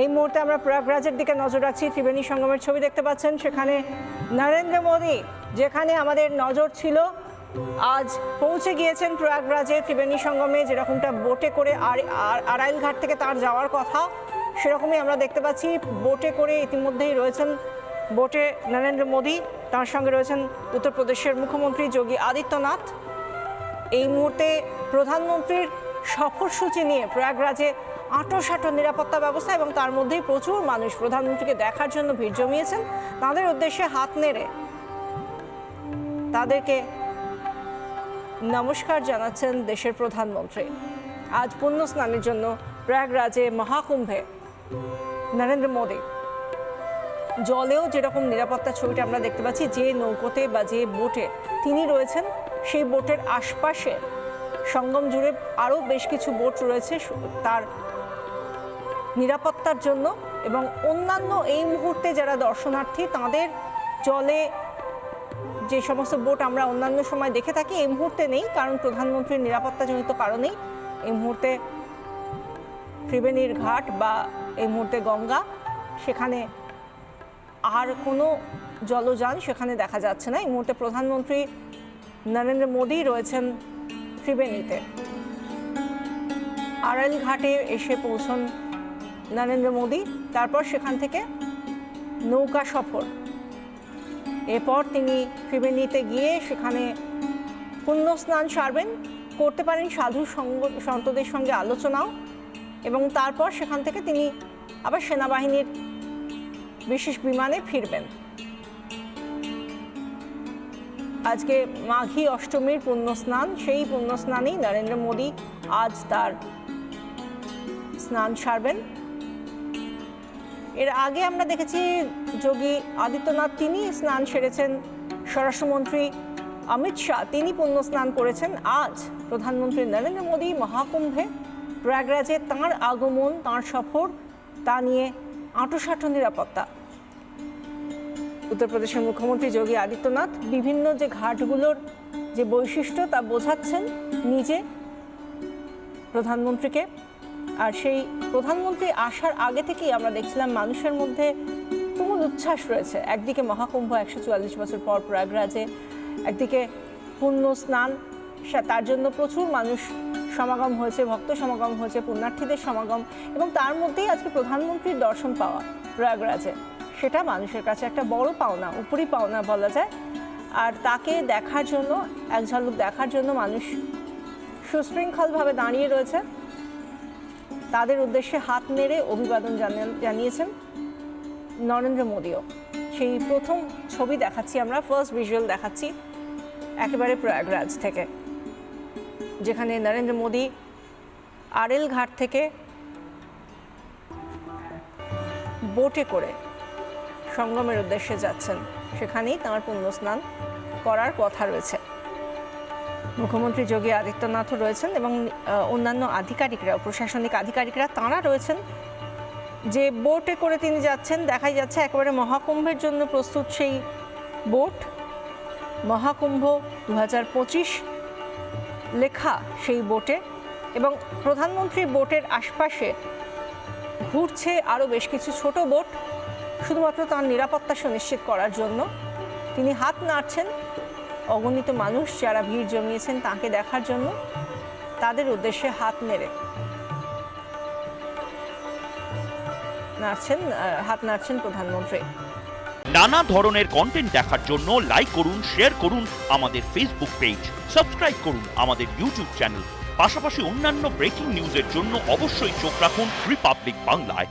এই মুহূর্তে আমরা প্রয়াগরাজের দিকে নজর রাখছি। ত্রিবেণী সঙ্গমের ছবি দেখতে পাচ্ছেন। সেখানে নরেন্দ্র মোদী, যেখানে আমাদের নজর ছিল, আজ পৌঁছে গিয়েছেন প্রয়াগরাজে। ত্রিবেণী সঙ্গমে যেরকমটা বোটে করে আড়াইল ঘাট থেকে তার যাওয়ার কথা, সেরকমই আমরা দেখতে পাচ্ছি। বোটে করে ইতিমধ্যেই রয়েছেন বোটে নরেন্দ্র মোদী, তার সঙ্গে রয়েছেন উত্তরপ্রদেশের মুখ্যমন্ত্রী যোগী আদিত্যনাথ। এই মুহূর্তে প্রধানমন্ত্রীর সফরসূচি নিয়ে প্রয়াগরাজে আঁটোসাঁটো নিরাপত্তা ব্যবস্থা এবং তার মধ্যেই প্রচুর মানুষ প্রধানমন্ত্রীকে দেখার জন্য ভিড় জমিয়েছেন। তাদের উদ্দেশ্যে হাত নেড়ে তাদেরকে নমস্কার জানাচ্ছেন দেশের প্রধানমন্ত্রী। আজ পুণ্য স্নানের জন্য প্রয়াগরাজে মহাকুম্ভে নরেন্দ্র মোদী। জলেও যেরকম নিরাপত্তা ছবিটা আমরা দেখতে পাচ্ছি, যে নৌকোতে বা যে বোটে তিনি রয়েছেন, সেই বোটের আশপাশে সঙ্গম জুড়ে আরও বেশ কিছু বোট রয়েছে। তার নিরাপত্তার জন্য এবং অন্যান্য এই মুহূর্তে যারা দর্শনার্থী, তাদের জলে যে সমস্ত বোট আমরা অন্যান্য সময় দেখে থাকি, এই মুহূর্তে নেই, কারণ প্রধানমন্ত্রীর নিরাপত্তাজনিত কারণেই এই মুহূর্তে ত্রিবেণীর ঘাট বা এই মুহূর্তে গঙ্গা, সেখানে আর কোনো জলযান সেখানে দেখা যাচ্ছে না। এই মুহূর্তে প্রধানমন্ত্রী নরেন্দ্র মোদী রয়েছেন ত্রিবেণীতে। আড়াইল ঘাটে এসে পৌঁছন নরেন্দ্র মোদী, তারপর সেখান থেকে নৌকা সফর। এরপর তিনি ত্রিবেণীতে গিয়ে সেখানে পুণ্য স্নান সারবেন, করতে পারেন সাধু সঙ্গ, সন্তদের সঙ্গে আলোচনাও এবং তারপর সেখান থেকে তিনি আবার সেনাবাহিনীর বিশেষ বিমানে ফিরবেন। আজকে মাঘী অষ্টমীর পুণ্য স্নান সেই পুণ্য স্নানেই নরেন্দ্র মোদী আজ তার স্নান সারবেন। এর আগে আমরা দেখেছি যোগী আদিত্যনাথ, তিনি স্নান সেরেছেন। স্বরাষ্ট্রমন্ত্রী অমিত শাহ, তিনি পুণ্য স্নান করেছেন। আজ প্রধানমন্ত্রী নরেন্দ্র মোদী মহাকুম্ভে প্রয়াগরাজে তাঁর আগমন, তাঁর সফর, তা নিয়ে আঁটোসাঁটো নিরাপত্তা। উত্তরপ্রদেশের মুখ্যমন্ত্রী যোগী আদিত্যনাথ বিভিন্ন যে ঘাটগুলোর যে বৈশিষ্ট্য তা বোঝাচ্ছেন নিজে প্রধানমন্ত্রীকে। আর সেই প্রধানমন্ত্রী আসার আগে থেকেই আমরা দেখছিলাম মানুষের মধ্যে তুমুল উচ্ছ্বাস রয়েছে। একদিকে মহাকুম্ভ একশো চুয়াল্লিশ বছর পর প্রয়াগরাজে, একদিকে পুণ্য স্নান তার জন্য প্রচুর মানুষ সমাগম হয়েছে, ভক্ত সমাগম হয়েছে, পুণ্যার্থীদের সমাগম এবং তার মধ্যেই আজকে প্রধানমন্ত্রীর দর্শন পাওয়া প্রয়াগরাজে। সেটা মানুষের কাছে একটা বড় পাওনা, উপরি পাওনা বলা যায়। আর তাকে দেখার জন্য এক ঝলক দেখার জন্য মানুষ সুশৃঙ্খলভাবে দাঁড়িয়ে রয়েছে। তাদের উদ্দেশ্যে হাত নেড়ে অভিবাদন জানিয়েছেন নরেন্দ্র মোদীও। সেই প্রথম ছবি দেখাচ্ছি আমরা ফার্স্ট ভিজুয়াল দেখাচ্ছি একেবারে প্রয়াগরাজ থেকে, যেখানে নরেন্দ্র মোদী আরএল ঘাট থেকে বোটে করে সঙ্গমের উদ্দেশ্যে যাচ্ছেন। সেখানেই তাঁর পুণ্য স্নান করার কথা রয়েছে। মুখ্যমন্ত্রী যোগী আদিত্যনাথও রয়েছেন এবং অন্যান্য আধিকারিকরা, প্রশাসনিক আধিকারিকরা, তাঁরা রয়েছেন। যে বোটে করে তিনি যাচ্ছেন, দেখাই যাচ্ছে একেবারে মহাকুম্ভের জন্য প্রস্তুত সেই বোট। মহাকুম্ভ দু হাজার পঁচিশ লেখা সেই বোটে এবং প্রধানমন্ত্রী বোটের আশপাশে ঘুরছে আরও বেশ কিছু ছোট বোট, শুধুমাত্র তার নিরাপত্তা সুনিশ্চিত করার জন্য। তিনি হাত নাড়ছেন। অগণিত মানুষ যারা ভিড় জমিয়েছেন তাকে দেখার জন্য তাদের উদ্দেশ্যে হাত নেড়ে। নাড়ছেন হাত নাড়ছেন প্রধানমন্ত্রী। নানা ধরনের কন্টেন্ট দেখার জন্য লাইক করুন শেয়ার করুন আমাদের ফেসবুক পেজ সাবস্ক্রাইব করুন আমাদের ইউটিউব চ্যানেল পাশাপাশি অন্যান্য ব্রেকিং নিউজের জন্য অবশ্যই চোখ রাখুন রিপাবলিক বাংলায়